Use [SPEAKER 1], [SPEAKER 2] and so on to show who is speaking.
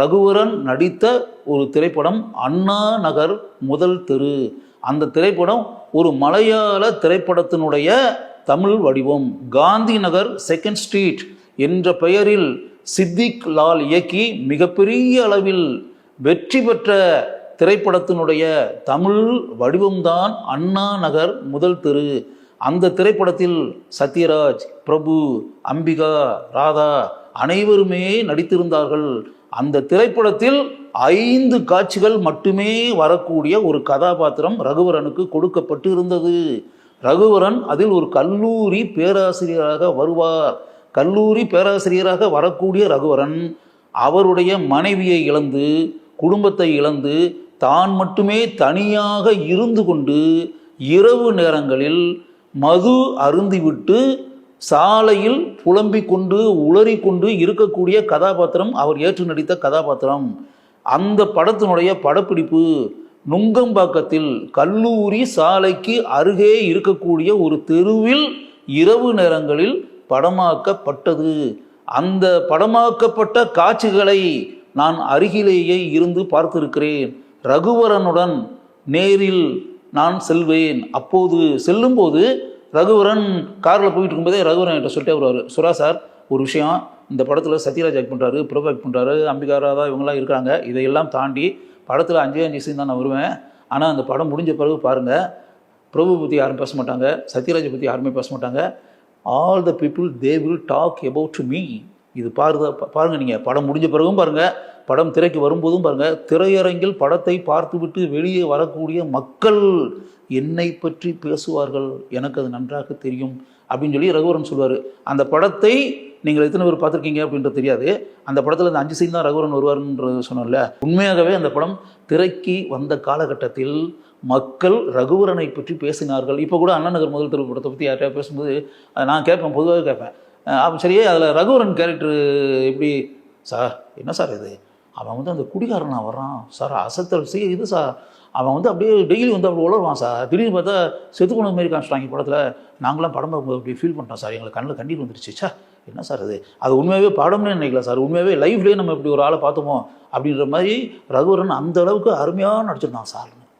[SPEAKER 1] ரகுவரன் நடித்த ஒரு திரைப்படம் அண்ணா நகர் முதல் தெரு. அந்த திரைப்படம் ஒரு மலையாள திரைப்படத்தினுடைய தமிழ் வடிவம். காந்தி நகர் செகண்ட் ஸ்ட்ரீட் என்ற பெயரில் சித்திக் லால் இயக்கி மிகப்பெரிய அளவில் வெற்றி பெற்ற திரைப்படத்தினுடைய தமிழ் வடிவம்தான் அண்ணா நகர் முதல் தெரு. அந்த திரைப்படத்தில் சத்யராஜ் பிரபு அம்பிகா ராதா அனைவருமே நடித்திருந்தார்கள். அந்த திரைப்படத்தில் ஐந்து காட்சிகள் மட்டுமே வரக்கூடிய ஒரு கதாபாத்திரம் ரகுவரனுக்கு கொடுக்கப்பட்டு இருந்தது ரகுவரன் அதில் ஒரு கல்லூரி பேராசிரியராக வருவார். கல்லூரி பேராசிரியராக வரக்கூடிய ரகுவரன் அவருடைய மனைவியை இழந்து குடும்பத்தை இழந்து தான் மட்டுமே தனியாக இருந்து கொண்டு இரவு நேரங்களில் மது அருந்திவிட்டு சாலையில் புலம்பிக் கொண்டு உளறி கொண்டு இருக்கக்கூடிய கதாபாத்திரம் அவர் ஏற்று நடித்த கதாபாத்திரம். அந்த படத்தினுடைய படப்பிடிப்பு நுங்கம்பாக்கத்தில் கல்லூரி சாலைக்கு அருகே இருக்கக்கூடிய ஒரு தெருவில் இரவு நேரங்களில் படமாக்கப்பட்டது. அந்த படமாக்கப்பட்ட காட்சிகளை நான் அருகிலேயே இருந்து பார்த்திருக்கிறேன். ரகுவரனுடன் நேரில் நான் செல்வேன். அப்போது செல்லும்போது ரகுவரன் காரில் போயிட்டு இருக்கும்போதே ரகுவரன் என்கிட்ட சொல்லிட்டே வருவார். சுரா சார் ஒரு விஷயம் இந்த படத்தில் சத்யராஜ் ஆக்ட் பண்ணுறாரு பிரபு ஆக்ட் பண்ணுறாரு அம்பிகா ராதா இவங்கெல்லாம் இருக்காங்க. இதையெல்லாம் தாண்டி படத்தில் அஞ்சே அஞ்சு சீன் தான் நான் வருவேன். ஆனால் அந்த படம் முடிஞ்ச பிறகு பாருங்கள் பிரபு பற்றி யாரும் பேச மாட்டாங்க சத்யராஜை பற்றி யாருமே பேச மாட்டாங்க. All the people they will talk about me இது பாருங்க பாருங்கள் நீங்கள் படம் முடிஞ்ச பிறகும் பாருங்கள் படம் திரைக்கு வரும்போதும் பாருங்கள் திரையரங்கில் படத்தை பார்த்துவிட்டு வெளியே வரக்கூடிய மக்கள் என்னை பற்றி பேசுவார்கள் எனக்கு அது நன்றாக தெரியும் அப்படின்னு சொல்லி ரகுவரன் சொல்வார் அந்த படத்தை நீங்கள் எத்தனை பேர் பார்த்துருக்கீங்க அப்படின்றது தெரியாது. அந்த படத்தில் அந்த அஞ்சு சீன் தான் ரகுவரன் வருவார்ன்றது சொன்னோம்ல உண்மையாகவே அந்த படம் திரைக்கு வந்த காலகட்டத்தில் மக்கள் ரகுவரனை பற்றி பேசினார்கள். இப்போ கூட அண்ணா நகர் முதல் தெரு படத்தை பற்றி யார்கிட்ட பேசும்போது நான் கேட்பேன் பொதுவாக கேட்பேன். அப்போ சரியே அதில் ரகுவரன் கேரக்டர் எப்படி? சார் என்ன சார் இது? அவன் வந்து அந்த குடிகாரனா வர்றான். சார் அசத்தல் செய்ய இது சார். அவன் வந்து அப்படியே டெய்லி வந்து அப்படி உளருவான் சார். திடீர்னு பார்த்தா செத்து போன மாதிரி காமிச்சிட்டாங்க படத்தில். நாங்களாம் படம் பார்க்கும்போது அப்படி ஃபீல் பண்ணிட்டோம் சார். எங்களை கண்ணில் கண்ணீர் வந்துருச்சு. சா என்ன சார் இது? அது உண்மையாகவே படம்னு நினைக்கல சார். உண்மையாகவே லைஃப்லேயே நம்ம இப்படி ஒரு ஆளை பார்த்தோமோ அப்படின்ற மாதிரி ரகுவரன் அந்த அளவுக்கு அருமையாக நடிச்சிருந்தான் சார்.